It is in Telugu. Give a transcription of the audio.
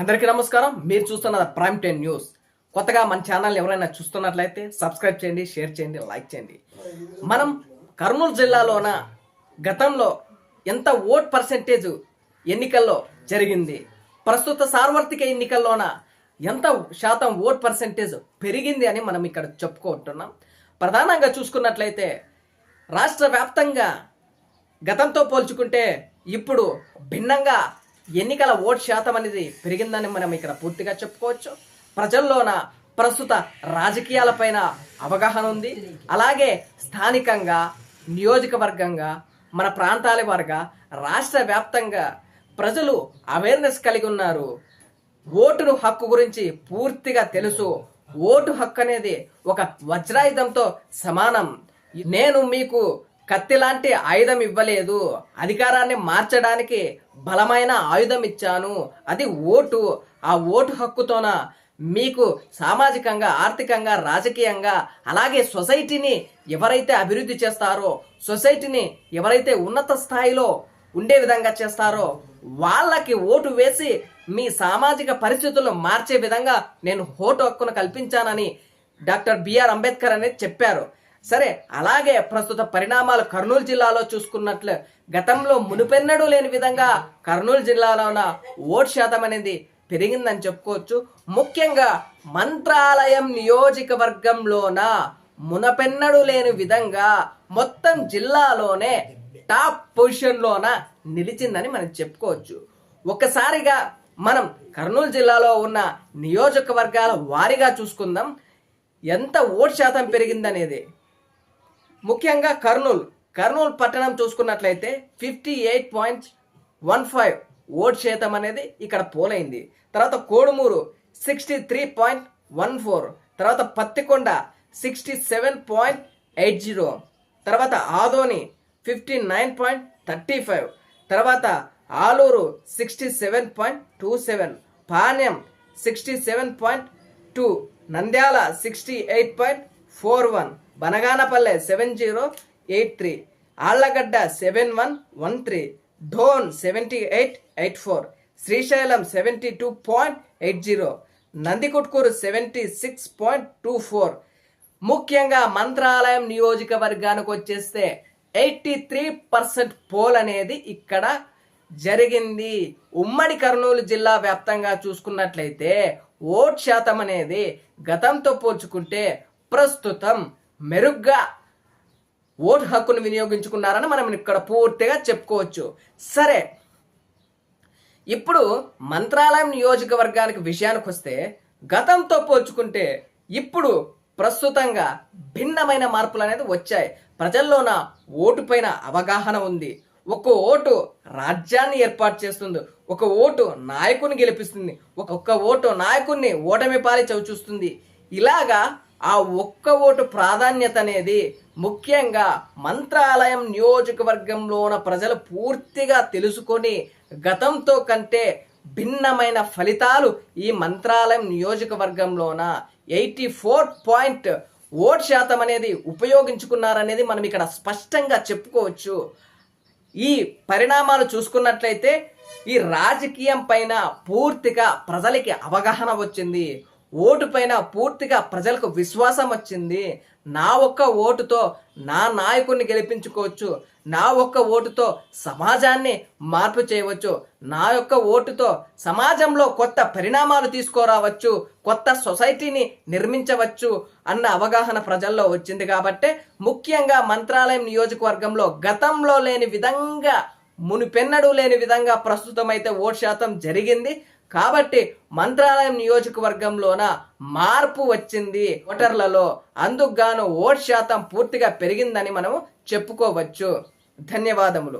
అందరికీ నమస్కారం. మీరు చూస్తున్న ప్రైమ్ టెన్ న్యూస్ కొత్తగా మన ఛానల్ ఎవరైనా చూస్తున్నట్లయితే సబ్స్క్రైబ్ చేయండి షేర్ చేయండి లైక్ చేయండి. మనం కర్నూలు జిల్లాలోన గతంలో ఎంత ఓట్ పర్సెంటేజ్ ఎన్నికల్లో జరిగింది ప్రస్తుత సార్వత్రిక ఎన్నికల్లోన ఎంత శాతం ఓట్ పర్సెంటేజ్ పెరిగింది అని మనం ఇక్కడ చెప్పుకుంటున్నాం. ప్రధానంగా చూసుకున్నట్లయితే రాష్ట్ర వ్యాప్తంగా గతంతో పోల్చుకుంటే ఇప్పుడు భిన్నంగా ఎన్నికల ఓట్ శాతం అనేది పెరిగిందని మనం ఇక్కడ పూర్తిగా చెప్పుకోవచ్చు. ప్రజల్లోన ప్రస్తుత రాజకీయాలపైన అవగాహన ఉంది. అలాగే స్థానికంగా నియోజకవర్గంగా మన ప్రాంతాల వారుగా రాష్ట్ర వ్యాప్తంగా ప్రజలు అవేర్నెస్ కలిగి ఉన్నారు. ఓటును హక్కు గురించి పూర్తిగా తెలుసు. ఓటు హక్కు అనేది ఒక వజ్రాయుధంతో సమానం. నేను మీకు కత్తి లాంటి ఆయుధం ఇవ్వలేదు అధికారాన్ని మార్చడానికి బలమైన ఆయుధం ఇచ్చాను అది ఓటు. ఆ ఓటు హక్కుతోన మీకు సామాజికంగా ఆర్థికంగా రాజకీయంగా అలాగే సొసైటీని ఎవరైతే అభివృద్ధి చేస్తారో సొసైటీని ఎవరైతే ఉన్నత స్థాయిలో ఉండే విధంగా చేస్తారో వాళ్ళకి ఓటు వేసి మీ సామాజిక పరిస్థితులను మార్చే విధంగా నేను ఓటు హక్కును కల్పించానని డాక్టర్ బిఆర్ అంబేద్కర్ అనేది చెప్పారు. సరే అలాగే ప్రస్తుత పరిణామాలు కర్నూలు జిల్లాలో చూసుకున్నట్లు గతంలో మునుపెన్నడూ లేని విధంగా కర్నూలు జిల్లాలోన ఓట్ శాతం అనేది పెరిగిందని చెప్పుకోవచ్చు. ముఖ్యంగా మంత్రాలయం నియోజకవర్గంలోన మునపెన్నడూ లేని విధంగా మొత్తం జిల్లాలోనే టాప్ పొజిషన్లోన నిలిచిందని మనం చెప్పుకోవచ్చు. ఒకసారిగా మనం కర్నూలు జిల్లాలో ఉన్న నియోజకవర్గాల వారీగా చూసుకుందాం. ఎంత ఓటు శాతం పెరిగిందనేది? ముఖ్యంగా కర్నూలు. కర్నూలు పట్టణం చూసుకున్నట్లయితే fifty eight point one five vote శాతం అనేది ఇక్కడ పోలైంది. తర్వాత Kodumur sixty three point one four తర్వాత Pattikonda sixty seven point eight zero తర్వాత Adoni fifty nine point thirty five తర్వాత Alur sixty seven point two seven Panyam sixty seven point two Nandyal sixty eight point four one Banaganapalle seven zero eight three Allagadda seven one one three Dhone seventy eight eight four Srisailam seventy two point eight zero Nandikotkur seventy six point two four. ముఖ్యంగా మంత్రాలయం నియోజకవర్గానికి వచ్చేస్తే ఎయిటీ త్రీ పర్సెంట్ పోల్ అనేది ఇక్కడ జరిగింది. ఉమ్మడి కర్నూలు జిల్లా వ్యాప్తంగా చూసుకున్నట్లయితే ఓట్ శాతం అనేది గతంతో పోల్చుకుంటే ప్రస్తుతం మెరుగ్గా ఓటు హక్కును వినియోగించుకున్నారని మనం ఇక్కడ పూర్తిగా చెప్పుకోవచ్చు. సరే ఇప్పుడు మంత్రాలయం నియోజకవర్గానికి విషయానికి వస్తే గతంతో పోల్చుకుంటే ఇప్పుడు ప్రస్తుతంగా భిన్నమైన మార్పులు అనేది వచ్చాయి. ప్రజల్లోన ఓటు పైన అవగాహన ఉంది. ఒక ఓటు రాజ్యాన్ని ఏర్పాటు చేస్తుంది. ఒక ఓటు నాయకుని గెలిపిస్తుంది. ఒక ఓటు నాయకుడిని ఓటమి పాలి చవిచూస్తుంది. ఇలాగా ఆ ఒక్క ఓటు ప్రాధాన్యత అనేది ముఖ్యంగా మంత్రాలయం నియోజకవర్గంలోన ప్రజలు పూర్తిగా తెలుసుకొని గతంతో కంటే భిన్నమైన ఫలితాలు ఈ మంత్రాలయం నియోజకవర్గంలోన ఎయిటీ ఫోర్ పాయింట్ ఓట్ శాతం అనేది ఉపయోగించుకున్నారనేది మనం ఇక్కడ స్పష్టంగా చెప్పుకోవచ్చు. ఈ పరిణామాలు చూసుకున్నట్లయితే ఈ రాజకీయం పైన పూర్తిగా ప్రజలకి అవగాహన వచ్చింది. ఓటు పైన పూర్తిగా ప్రజలకు విశ్వాసం వచ్చింది. నా ఒక్క ఓటుతో నా నాయకుడిని గెలిపించుకోవచ్చు. నా ఒక్క ఓటుతో సమాజాన్ని మార్పు చేయవచ్చు. నా యొక్క ఓటుతో సమాజంలో కొత్త పరిణామాలు తీసుకురావచ్చు. కొత్త సొసైటీని నిర్మించవచ్చు అన్న అవగాహన ప్రజల్లో వచ్చింది కాబట్టే ముఖ్యంగా మంత్రాలయం నియోజకవర్గంలో గతంలో లేని విధంగా మునిపెన్నడూ లేని విధంగా ప్రస్తుతం అయితే ఓటు శాతం జరిగింది. కాబట్టి మంత్రాలయం నియోజకవర్గంలోన మార్పు వచ్చింది ఓటర్లలో. అందుకు గాను ఓట్ శాతం పూర్తిగా పెరిగిందని మనము చెప్పుకోవచ్చు. ధన్యవాదములు.